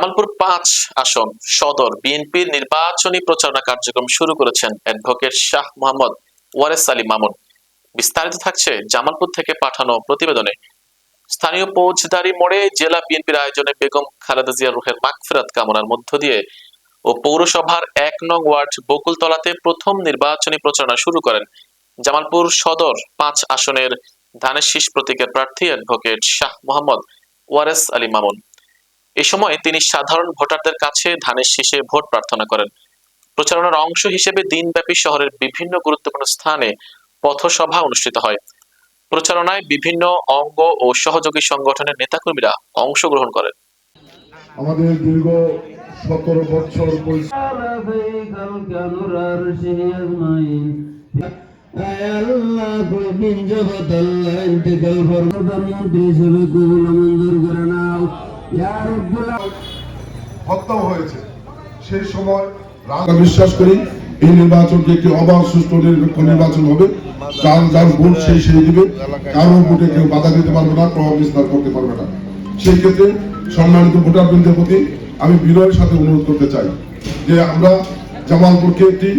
জামালপুর পাঁচ আসন সদর বিএনপির নির্বাচনী প্রচারণা কার্যক্রম শুরু করেছেন অ্যাডভোকেট শাহ মোহাম্মদ ওয়ারেস আলী মামুন। বিস্তারিত থাকছে জামালপুর থেকে পাঠানো প্রতিবেদনে। স্থানীয় ফৌজদারি মোড়ে জেলা বিএনপির আয়োজনে বেগম খালেদা জিয়া রুহের মাগফিরাত কামনার মধ্য দিয়ে ও পৌরসভার এক নং ওয়ার্ড বকুলতলাতে প্রথম নির্বাচনী প্রচারণা শুরু করেন জামালপুর সদর পাঁচ আসনের ধানের শীষ প্রতীকের প্রার্থী অ্যাডভোকেট শাহ মোহাম্মদ ওয়ারেস আলী মামুন। এ সময় তিনি সাধারণ ভোটারদের কাছে ধানের শীষে ভোট প্রার্থনা করেন। প্রচারণার অংশ হিসেবে দিনব্যাপী শহরের বিভিন্ন গুরুত্বপূর্ণ স্থানে পথসভা অনুষ্ঠিত হয়। প্রচারণায় বিভিন্ন অঙ্গ ও সহযোগী সংগঠনের নেতাকর্মীরা অংশগ্রহণ করেন। আমাদের দীর্ঘ সতেরো বছর প্রধানমন্ত্রী হত্যাও হয়েছে। সেই সময় বিশ্বাস করি এই একটি অবাধ নিরপেক্ষ নির্বাচন হবে। যার যার ভোট সেই সেই দিবে। কারও ভোটে কেউ বাধা দিতে পারবে না প্রভাব বিস্তার করতে পারবে না। সেই ক্ষেত্রে সম্মানিত ভোটারবৃন্দের প্রতি আমি বিনয়ের সাথে অনুরোধ করতে চাই যে আমরা জামালপুরকে একটি